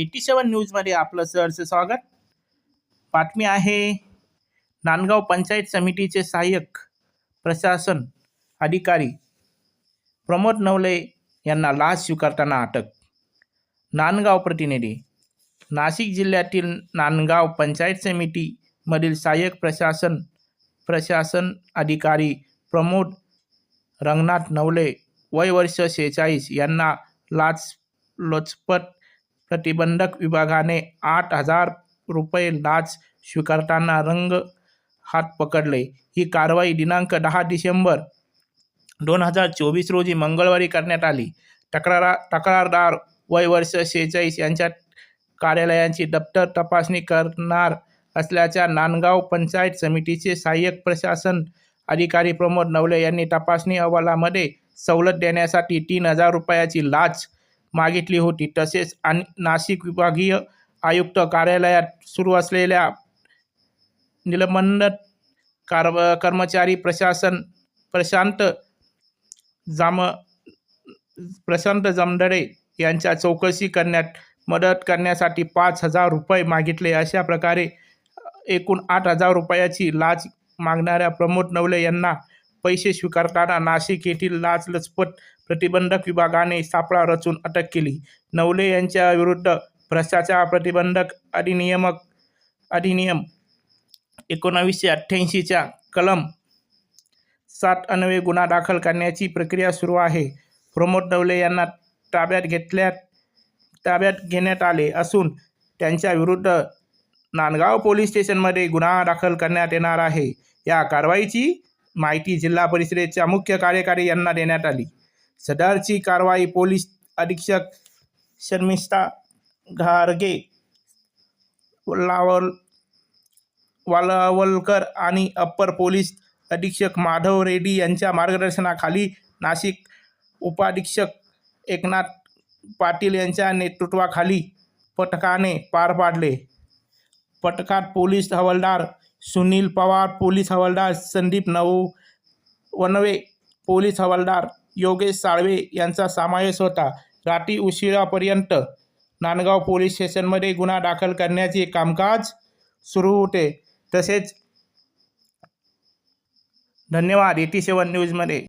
Eighty सेवन न्यूजमध्ये आपलं सरचं स्वागत. बातमी आहे नांदगाव पंचायत समितीचे सहाय्यक प्रशासन अधिकारी प्रमोद नवले यांना लाच स्वीकारताना अटक. नांदगाव प्रतिनिधी नाशिक जिल्ह्यातील नांदगाव पंचायत समितीमधील सहाय्यक प्रशासन प्रशासन अधिकारी प्रमोद रंगनाथ नवले वय वर्ष शेहेचाळीस यांना लाच लोचपत प्रतिबंधक विभागाने आठ हजार रुपये लाच स्वीकारताना रंग हात पकडले. ही कारवाई दिनांक दहा डिसेंबर दोन हजार चोवीस रोजी मंगळवारी करण्यात आली. तक्रारा तक्रारदार वय वर्ष शेहेचाळीस यांच्या कार्यालयांची दप्तर तपासणी करणार असल्याच्या नांदगाव पंचायत समितीचे सहाय्यक प्रशासन अधिकारी प्रमोद नवले यांनी तपासणी अहवालामध्ये सवलत देण्यासाठी तीन हजार रुपयाची लाच मागितली होती. तसेच आणि नाशिक विभागीय आयुक्त कार्यालयात सुरू असलेल्या निलंबन कार कर्मचारी प्रशासन प्रशांत जाम प्रशांत जमदडे यांच्या चौकशी करण्यात मदत करण्यासाठी पाच हजार रुपये मागितले. अशा प्रकारे एकूण आठ हजार रुपयाची लाच मागणाऱ्या प्रमोद नवले यांना पैसे स्वीकारताना नाशिक येथील लाचलचपत प्रतिबंधक विभागाने सापळा रचून अटक केली. नवले यांच्या विरुद्ध भ्रष्टाचार प्रतिबंधक अधिनियमक अधिनियम एकोणावीसशे अठ्ठ्याऐंशीच्या कलम सात अन्वये गुन्हा दाखल करण्याची प्रक्रिया सुरू आहे. प्रमोद नवले यांना ताब्यात घेतल्यात ताब्यात घेण्यात आले असून त्यांच्या विरुद्ध नांदगाव पोलीस स्टेशनमध्ये गुन्हा दाखल करण्यात येणार आहे. या कारवाईची माहिती जिल्हा परिषदेच्या मुख्य कार्यकारी यांना देण्यात आली. सदरची कारवाई पोलीस अधीक्षक शर्मिष्ठा घारगे लावल वालावलकर आणि अप्पर पोलीस अधीक्षक माधव रेड्डी यांच्या मार्गदर्शनाखाली नाशिक उपाधीक्षक एकनाथ पाटील यांच्या नेतृत्वाखाली पथकाने पार पाडले. पथकात पोलीस हवालदार सुनील पवार पोलीस हवालदार संदीप नऊ वनवे पोलीस हवालदार योगेश साळवे यांचा समावेश होता. रात्री उशिरापर्यंत नांदगाव पोलीस स्टेशनमध्ये गुन्हा दाखल करण्याचे कामकाज सुरू होते. तसेच धन्यवाद एटी सेवन न्यूजमध्ये.